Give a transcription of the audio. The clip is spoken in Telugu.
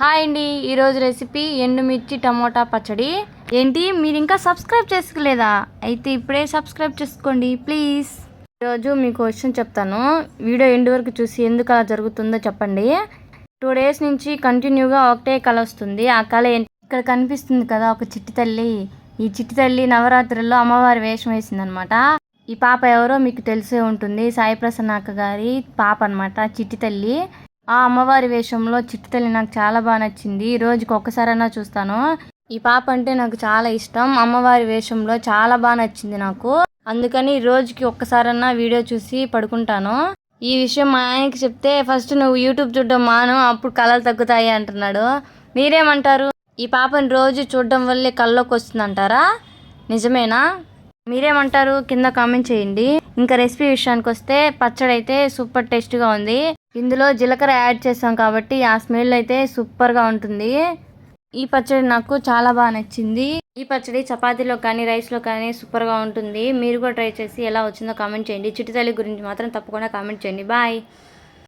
హాయ్ అండి ఈరోజు రెసిపీ ఎండుమిర్చి టమోటా పచ్చడి. ఏంటి మీరు ఇంకా సబ్స్క్రైబ్ చేసుకోలేదా? అయితే ఇప్పుడే సబ్స్క్రైబ్ చేసుకోండి ప్లీజ్. ఈరోజు మీకు క్వశ్చన్ చెప్తాను. వీడియో ఎండు వరకు చూసి ఎందుకు అలా జరుగుతుందో చెప్పండి. టూ డేస్ నుంచి కంటిన్యూగా ఒకటే కళ వస్తుంది. ఆ కళ ఏంటి? ఇక్కడ కనిపిస్తుంది కదా ఒక చిట్టి తల్లి. ఈ చిట్టి తల్లి నవరాత్రుల్లో అమ్మవారి వేషం వేసిందనమాట. ఈ పాప ఎవరో మీకు తెలిసే ఉంటుంది. సాయి ప్రసన్న అక్క గారి పాప అనమాట చిట్టి తల్లి. ఆ అమ్మవారి వేషంలో చిట్టు తల్లి నాకు చాలా బాగా నచ్చింది. రోజుకి ఒక్కసారైనా చూస్తాను. ఈ పాప అంటే నాకు చాలా ఇష్టం. అమ్మవారి వేషంలో చాలా బాగా నచ్చింది నాకు. అందుకని రోజుకి ఒక్కసారన్నా వీడియో చూసి పడుకుంటాను. ఈ విషయం మా ఆయనకి చెప్తే ఫస్ట్ నువ్వు యూట్యూబ్ చూడడం మాను అప్పుడు కళలు తగ్గుతాయి అంటున్నాడు. మీరేమంటారు? ఈ పాపని రోజు చూడడం వల్లే కళ్ళలోకి వస్తుందంటారా? నిజమేనా? మీరేమంటారు? కింద కామెంట్ చేయండి. ఇంకా రెసిపీ విషయానికి వస్తే పచ్చడి అయితే సూపర్ టేస్ట్గా ఉంది. ఇందులో జీలకర్ర యాడ్ చేసాం కాబట్టి ఆ స్మెల్ అయితే సూపర్గా ఉంటుంది. ఈ పచ్చడి నాకు చాలా బాగా నచ్చింది. ఈ పచ్చడి చపాతీలో కానీ రైస్లో కానీ సూపర్గా ఉంటుంది. మీరు కూడా ట్రై చేసి ఎలా వచ్చిందో కామెంట్ చేయండి. చిటితల్లి గురించి మాత్రం తప్పకుండా కామెంట్ చేయండి. బాయ్.